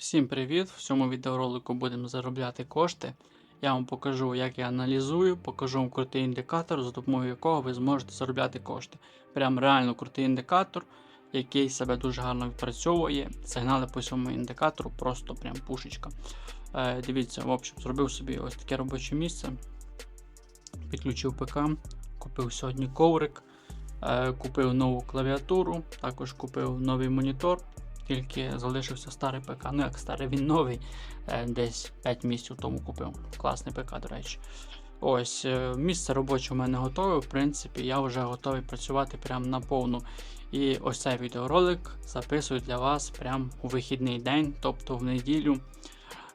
Всім привіт! В цьому відеоролику будемо заробляти кошти. Я вам покажу, як я аналізую, покажу вам крутий індикатор, за допомогою якого ви зможете заробляти кошти. Прям реально крутий індикатор, який себе дуже гарно відпрацьовує. Сигнали по цьому індикатору просто прям пушечка. Е, дивіться, в общем, зробив собі ось таке робоче місце. Підключив ПК, купив сьогодні коврик, е, купив нову клавіатуру, також купив новий монітор тільки залишився старий ПК. Ну як старий, він новий, е, десь 5 місяців тому купив. Класний ПК, до речі. Ось, е, місце робоче у мене готове. В принципі, я вже готовий працювати прямо на повну. І ось цей відеоролик записую для вас прямо у вихідний день, тобто в неділю.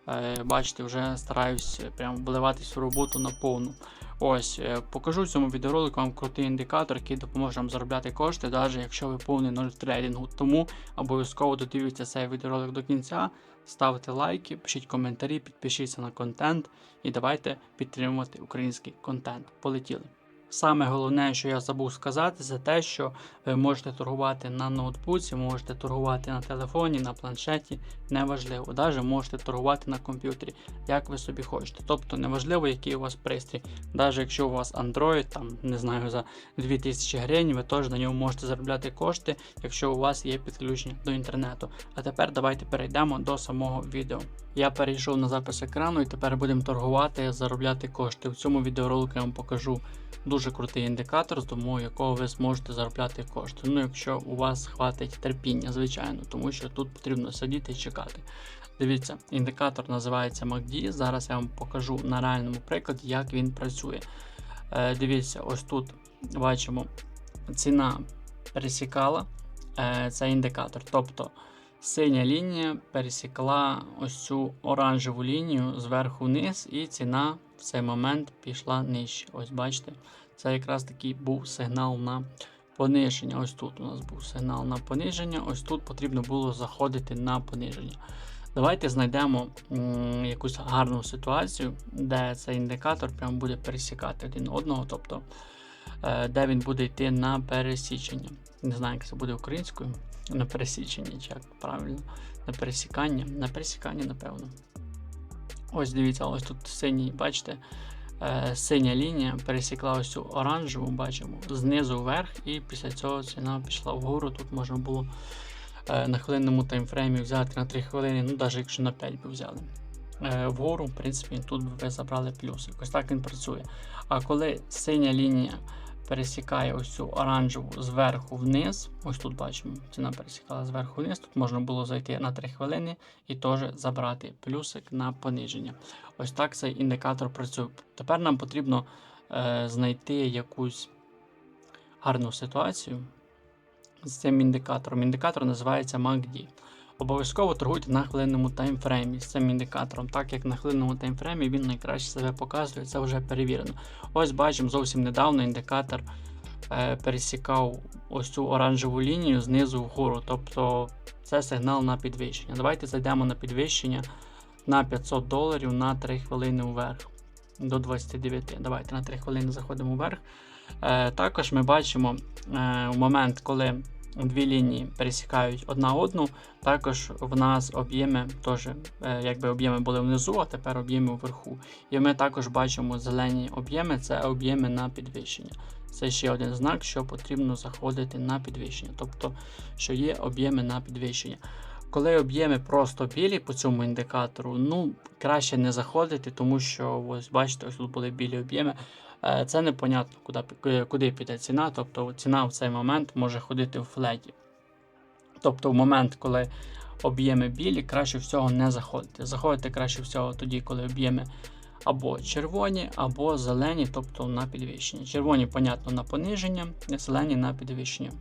Е, Бачите, вже стараюсь прям вливатись в роботу на повну. Ось, е, покажу в цьому відеоролику вам крутий індикатор, який допоможе вам заробляти кошти, навіть якщо ви повний нуль в трейдингу. Тому обов'язково додивіться цей відеоролик до кінця, ставте лайки, пишіть коментарі, підпишіться на контент і давайте підтримувати український контент. Полетіли! Саме головне, що я забув сказати, це те, що ви можете торгувати на ноутбуці, можете торгувати на телефоні, на планшеті, неважливо. Навіть можете торгувати на комп'ютері, як ви собі хочете. Тобто неважливо, який у вас пристрій. Навіть якщо у вас Android, там не знаю, за 2000 гривень, ви теж на ньому можете заробляти кошти, якщо у вас є підключення до інтернету. А тепер давайте перейдемо до самого відео. Я перейшов на запис екрану і тепер будемо торгувати, заробляти кошти. В цьому відеоролику я вам покажу дуже крутий індикатор, з допомогою якого ви зможете заробляти кошти. Ну, якщо у вас хватить терпіння, звичайно, тому що тут потрібно сидіти і чекати. Дивіться, індикатор називається MACD. Зараз я вам покажу на реальному прикладі, як він працює. Е, Дивіться, ось тут бачимо, ціна пересікала е, цей індикатор. Тобто синя лінія пересікла ось цю оранжеву лінію зверху вниз, і ціна в цей момент пішла нижче. Ось бачите, це якраз такий був сигнал на пониження. Ось тут у нас був сигнал на пониження, ось тут потрібно було заходити на пониження. Давайте знайдемо якусь гарну ситуацію, де цей індикатор прям буде пересікати один одного, тобто е, де він буде йти на пересічення. Не знаю, як це буде українською. На пересічення, чи як правильно, на пересікання. На пересікання, напевно. Ось дивіться, ось тут синій, бачите, синя лінія пересікла ось цю оранжеву, бачимо, знизу вверх, і після цього ціна пішла вгору. Тут можна було е, на хвилинному таймфреймі взяти на 3 хвилини, ну навіть якщо на 5 би взяли. Е, вгору, в принципі, тут би ви забрали плюс. Ось так він працює. А коли синя лінія пересікає ось цю оранжеву зверху вниз, ось тут бачимо, ціна пересікала зверху вниз, тут можна було зайти на 3 хвилини і теж забрати плюсик на пониження. Ось так цей індикатор працює. Тепер нам потрібно е, знайти якусь гарну ситуацію з цим індикатором. Індикатор називається MACD. Обов'язково торгуйте на хвилинному таймфреймі з цим індикатором, так як на хвилинному таймфреймі він найкраще себе показує, це вже перевірено. Ось бачимо, зовсім недавно індикатор е, пересікав ось цю оранжеву лінію знизу вгору. Тобто це сигнал на підвищення. Давайте зайдемо на підвищення на 500 доларів на 3 хвилини вверх до 29. Давайте на 3 хвилини заходимо вверх. Е, також ми бачимо е, момент, коли дві лінії пересікають одна одну, також в нас об'єми теж, е, якби об'єми були внизу, а тепер об'єми вверху. І ми також бачимо зелені об'єми, це об'єми на підвищення. Це ще один знак, що потрібно заходити на підвищення, тобто, що є об'єми на підвищення. Коли об'єми просто білі по цьому індикатору, ну краще не заходити, тому що ось бачите, ось тут були білі об'єми. Е, Це непонятно, куди, куди піде ціна. Тобто ціна в цей момент може ходити в флеті. Тобто, в момент, коли об'єми білі, краще всього не заходити. Заходити краще всього тоді, коли об'єми або червоні, або зелені, тобто на підвищення. Червоні, понятно, на пониження, зелені на підвищення.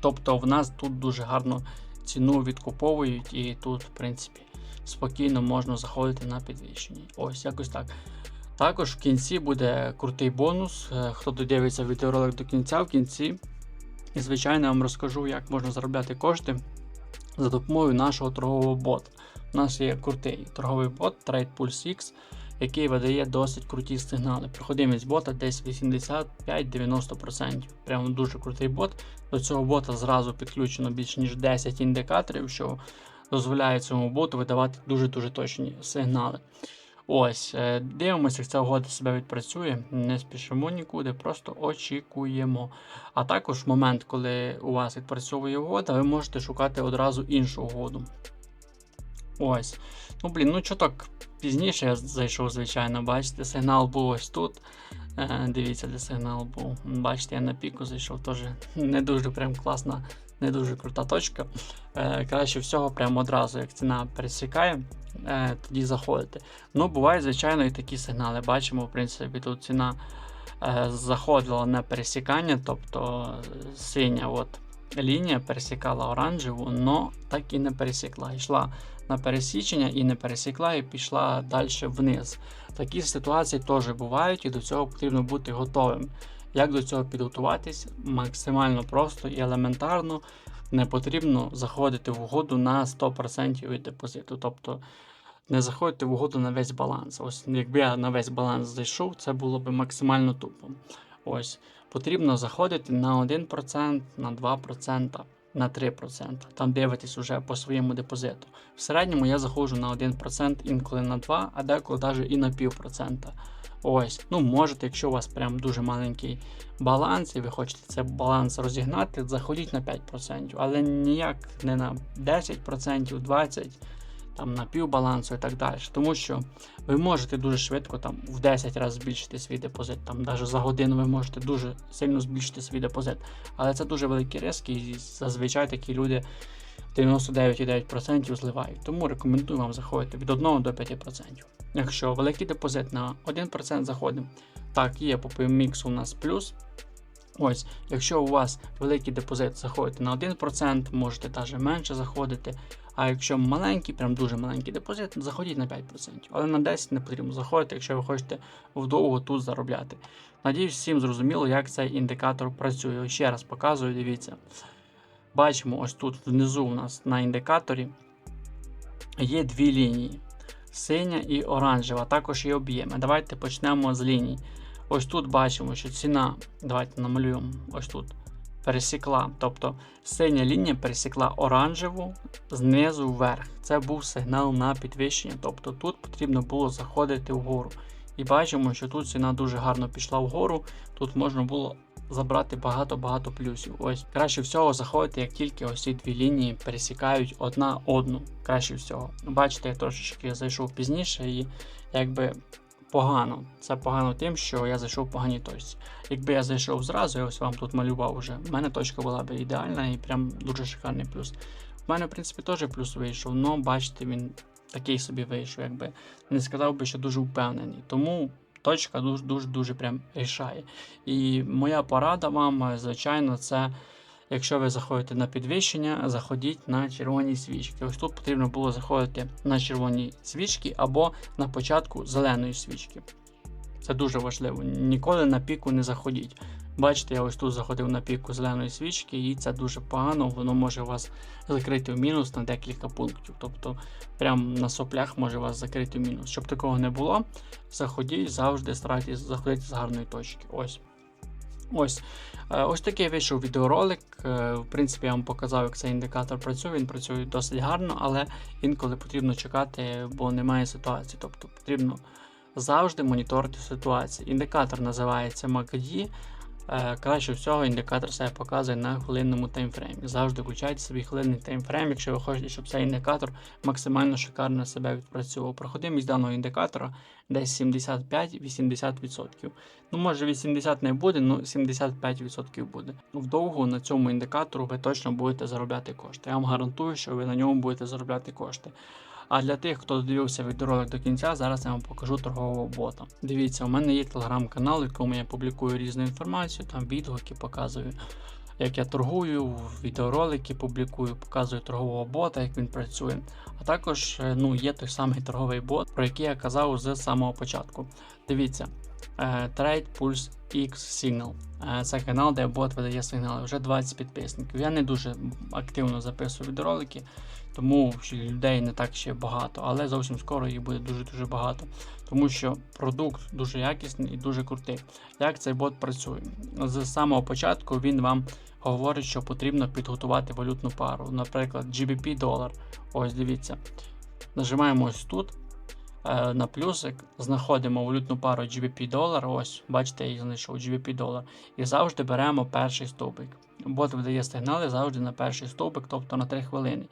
Тобто, в нас тут дуже гарно ціну відкуповують, і тут, в принципі, спокійно можна заходити на підвищення. Ось якось так. Також в кінці буде крутий бонус. Е, Хто додивиться відеоролик до кінця, в кінці, і звичайно, я вам розкажу, як можна заробляти кошти за допомогою нашого торгового бота. У нас є крутий торговий бот Trade Pulse X, який видає досить круті сигнали. Проходимість бота десь 85-90%. Прямо дуже крутий бот. До цього бота зразу підключено більш ніж 10 індикаторів, що дозволяє цьому боту видавати дуже-дуже точні сигнали. Ось, е, дивимося, як ця угода себе відпрацює. Не спішимо нікуди, просто очікуємо. А також в момент, коли у вас відпрацьовує угода, ви можете шукати одразу іншу угоду. Ось. Ну, блін, ну чоток пізніше я зайшов, звичайно, бачите, сигнал був ось тут. Е, дивіться, де сигнал був. Бачите, я на піку зайшов, теж не дуже прям класна, не дуже крута точка. Е, краще всього, прямо одразу, як ціна пересікає, е, тоді заходити. Ну, бувають, звичайно, і такі сигнали. Бачимо, в принципі, тут ціна е, заходила на пересікання, тобто синя от лінія пересікала оранжеву, але так і не пересікла. Йшла на пересічення і не пересікла, і пішла далі вниз. Такі ситуації теж бувають, і до цього потрібно бути готовим. Як до цього підготуватись? Максимально просто і елементарно. Не потрібно заходити в угоду на 100% від депозиту. Тобто не заходити в угоду на весь баланс. Ось якби я на весь баланс зайшов, це було б максимально тупо. Ось потрібно заходити на 1%, на 2%, на 3%. Там дивитись уже по своєму депозиту. В середньому я заходжу на 1%, інколи на 2%, а деколи навіть і на 0,5%. Ось, ну можете, якщо у вас прям дуже маленький баланс, і ви хочете цей баланс розігнати, заходіть на 5%, але ніяк не на 10%, 20%, там на півбалансу і так далі. Тому що ви можете дуже швидко там в 10 разів збільшити свій депозит. Там навіть за годину ви можете дуже сильно збільшити свій депозит. Але це дуже великі риски, і зазвичай такі люди 99,9% зливають. Тому рекомендую вам заходити від 1 до 5%. Якщо великий депозит на 1% заходимо, так, є по міксу у нас плюс. Ось, якщо у вас великий депозит заходите на 1%, можете навіть менше заходити. А якщо маленький, прям дуже маленький депозит, заходіть на 5%. Але на 10% не потрібно заходити, якщо ви хочете вдовго тут заробляти. Надіюсь, всім зрозуміло, як цей індикатор працює. Ще раз показую, дивіться. Бачимо, ось тут внизу у нас на індикаторі є дві лінії: синя і оранжева, також є об'єми. Давайте почнемо з ліній. Ось тут бачимо, що ціна, давайте намалюємо ось тут. Пересікла, тобто синя лінія пересікла оранжеву знизу вверх. Це був сигнал на підвищення. Тобто тут потрібно було заходити вгору. І бачимо, що тут ціна дуже гарно пішла вгору. Тут можна було забрати багато-багато плюсів. Ось краще всього заходити, як тільки ось ці дві лінії пересікають одна одну. Краще всього. Бачите, я трошечки зайшов пізніше і якби погано. Це погано тим, що я зайшов в поганій точці. Якби я зайшов зразу, я ось вам тут малював уже. У мене точка була б ідеальна і прям дуже шикарний плюс. У мене, в принципі, теж плюс вийшов, але бачите, він такий собі вийшов, якби не сказав би, що дуже впевнений. Тому точка дуже-дуже прям рішає. І моя порада вам, звичайно, це. Якщо ви заходите на підвищення, заходіть на червоні свічки. Ось тут потрібно було заходити на червоні свічки або на початку зеленої свічки. Це дуже важливо. Ніколи на піку не заходіть. Бачите, я ось тут заходив на піку зеленої свічки, і це дуже погано, воно може вас закрити в мінус на декілька пунктів. Тобто, прямо на соплях може вас закрити в мінус. Щоб такого не було, заходіть завжди старайтесь заходити з гарної точки. Ось. Ось е, ось такий вийшов відеоролик. Е, в принципі, я вам показав, як цей індикатор працює. Він працює досить гарно, але інколи потрібно чекати, бо немає ситуації. Тобто потрібно завжди моніторити ситуацію. Індикатор називається MACD. Е, краще всього індикатор себе показує на хвилинному таймфреймі. Завжди включайте собі хвилинний таймфрейм, якщо ви хочете, щоб цей індикатор максимально шикарно себе відпрацьовував. Проходимість даного індикатора десь 75-80%. Ну, може 80 не буде, але 75% буде. Вдовго на цьому індикатору ви точно будете заробляти кошти. Я вам гарантую, що ви на ньому будете заробляти кошти. А для тих, хто дивився відеоролик до кінця, зараз я вам покажу торгового бота. Дивіться, у мене є телеграм-канал, в якому я публікую різну інформацію, там відгуки показую, як я торгую, відеоролики публікую, показую торгового бота, як він працює. А також ну, є той самий торговий бот, про який я казав з самого початку. Дивіться. Е, Trade Pulse X Signal. Е, Це канал, де бот видає сигнали. Вже 20 підписників. Я не дуже активно записую відеоролики, тому людей не так ще багато, але зовсім скоро їх буде дуже-дуже багато. Тому що продукт дуже якісний і дуже крутий. Як цей бот працює? З самого початку він вам говорить, що потрібно підготувати валютну пару. Наприклад, GBP долар. Ось дивіться. Нажимаємо ось тут. Е, На плюсик знаходимо валютну пару GBP долар. Ось, бачите, я її знайшов GBP долар. І завжди беремо перший стовбик. Бот видає сигнали завжди на перший стовбик, тобто на 3 хвилини.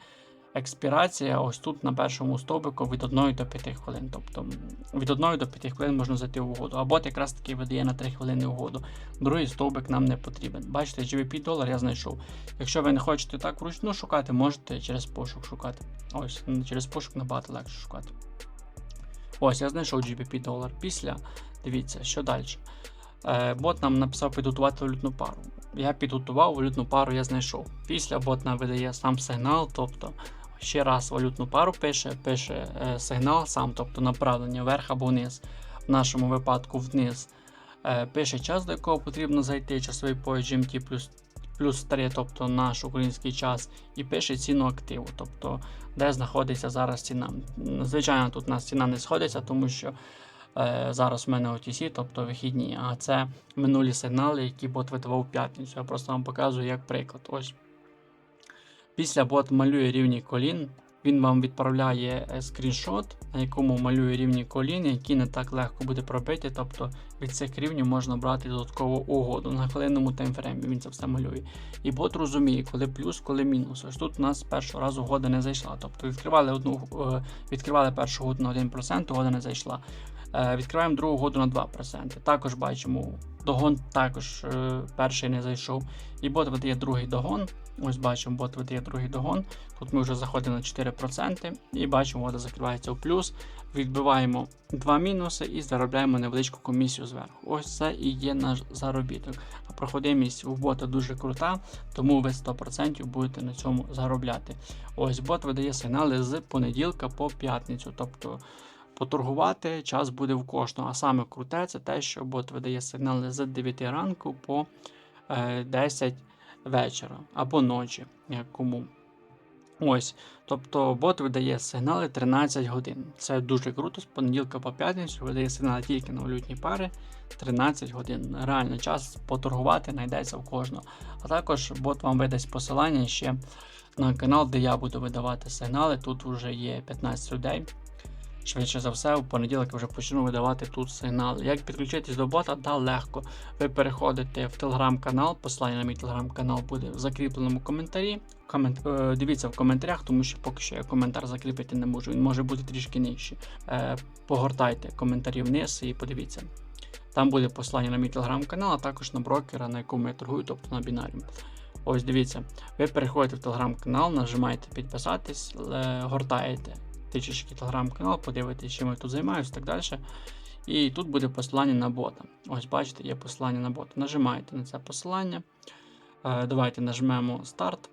Експірація ось тут на першому стовбику від 1 до 5 хвилин. Тобто від 1 до 5 хвилин можна зайти в угоду. А бот якраз таки видає на 3 хвилини угоду. Другий стовбик нам не потрібен. Бачите, GBP долар я знайшов. Якщо ви не хочете так вручну шукати, можете через пошук шукати. Ось, через пошук набагато легше шукати. Ось, я знайшов GBP долар. Після, дивіться, що далі. Е, бот нам написав підготувати валютну пару. Я підготував валютну пару, я знайшов. Після бот нам видає сам сигнал, тобто ще раз валютну пару пише, пише е, сигнал сам, тобто направлення вверх або вниз. В нашому випадку вниз. Е, пише час, до якого потрібно зайти, часовий пояс GMT плюс, плюс 3, тобто наш український час, і пише ціну активу, тобто де знаходиться зараз ціна. Звичайно, тут у нас ціна не сходиться, тому що е, зараз в мене OTC, тобто вихідні, а це минулі сигнали, які бот видавав в п'ятницю. Я просто вам показую як приклад. Ось. Після бот малює рівні колін. Він вам відправляє е, скріншот, на якому малює рівні колін, які не так легко буде пробити. Тобто від цих рівнів можна брати додаткову угоду на хвилинному таймфреймі. Він це все малює. І бот розуміє, коли плюс, коли мінус. Ось тут у нас першого разу угода не зайшла. Тобто відкривали одну е, відкривали першу угоду на 1%, угода не зайшла. Е, Відкриваємо другу угоду на 2%. Також бачимо, догон також перший не зайшов. І бот видає другий догон. Ось бачимо, бот видає другий догон. Тут ми вже заходимо на 4% і бачимо, вода закривається у плюс. Відбиваємо два мінуси і заробляємо невеличку комісію зверху. Ось це і є наш заробіток. А проходимість у бота дуже крута, тому ви 100% будете на цьому заробляти. Ось бот видає сигнали з понеділка по п'ятницю. Тобто поторгувати час буде в кожного. А саме круте це те, що бот видає сигнали з 9 ранку по е, 10 вечора або ночі, як кому. Ось, тобто бот видає сигнали 13 годин. Це дуже круто. З понеділка по п'ятницю видає сигнали тільки на валютні пари 13 годин. Реально час поторгувати знайдеться в кожного. А також бот вам видасть посилання ще на канал, де я буду видавати сигнали. Тут вже є 15 людей. Швидше за все, в понеділок я вже почну видавати тут сигнали. Як підключитись до бота? Да, легко. Ви переходите в телеграм-канал, посилання на мій телеграм-канал буде в закріпленому коментарі. Комент, е, дивіться в коментарях, тому що поки що я коментар закріпити не можу. Він може бути трішки нижче. Погортайте коментарі вниз і подивіться. Там буде посилання на мій телеграм-канал, а також на брокера, на якому я торгую, тобто на бінаріум. Ось дивіться, ви переходите в телеграм-канал, нажимаєте підписатись, е, гортаєте трішечки телеграм-канал, подивитесь, чим я тут займаюся і так далі. І тут буде посилання на бота. Ось бачите, є посилання на бота. Нажимаєте на це посилання. Е, Давайте нажмемо старт.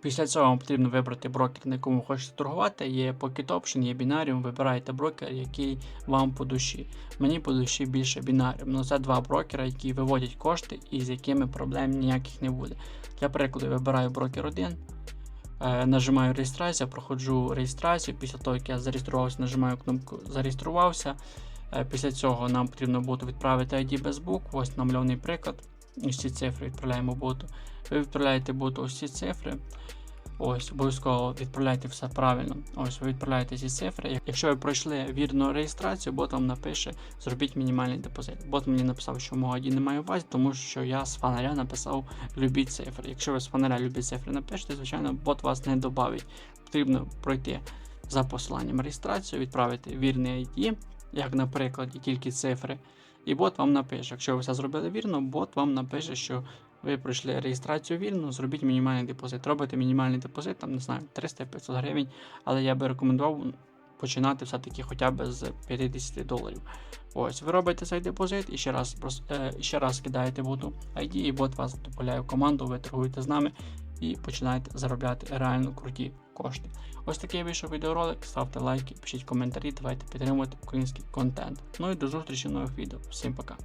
Після цього вам потрібно вибрати брокер, на якому ви хочете торгувати. Є Pocket Option, є Binarium, вибираєте брокер, який вам по душі. Мені по душі більше Binarium. Ну це два брокера, які виводять кошти і з якими проблем ніяких не буде. Для прикладу, вибираю брокер 1. Е, Нажимаю реєстрація, проходжу реєстрацію. Після того, як я зареєструвався, нажимаю кнопку Зареєструвався. Е, Після цього нам потрібно буде відправити ID без букв. Ось намальований приклад. Ось ці цифри відправляємо боту. Ви відправляєте боту ось ці цифри. Ось, обов'язково відправляйте все правильно. Ось ви відправляєте ці цифри. Якщо ви пройшли вірну реєстрацію, бот вам напише зробіть мінімальний депозит. Бот мені написав, що мого ID немає у базі, тому що я з фонаря написав любі цифри. Якщо ви з фонаря любі цифри напишете, звичайно, бот вас не додавить. Потрібно пройти за посиланням реєстрацію, відправити вірний ID, як на прикладі, тільки цифри. І бот вам напише. Якщо ви все зробили вірно, бот вам напише, що ви пройшли реєстрацію вільно, зробіть мінімальний депозит. Робите мінімальний депозит, там не знаю, 300-500 гривень, але я би рекомендував починати все-таки хоча б з 50 доларів. Ось, ви робите цей депозит і ще раз е, ще раз кидаєте боту ID, і бот вас додаляє в команду, ви торгуєте з нами і починайте заробляти реально круті кошти. Ось такий вийшов відеоролик. Ставте лайки, пишіть коментарі, давайте підтримувати український контент. Ну і до зустрічі в нових відео. Всім пока.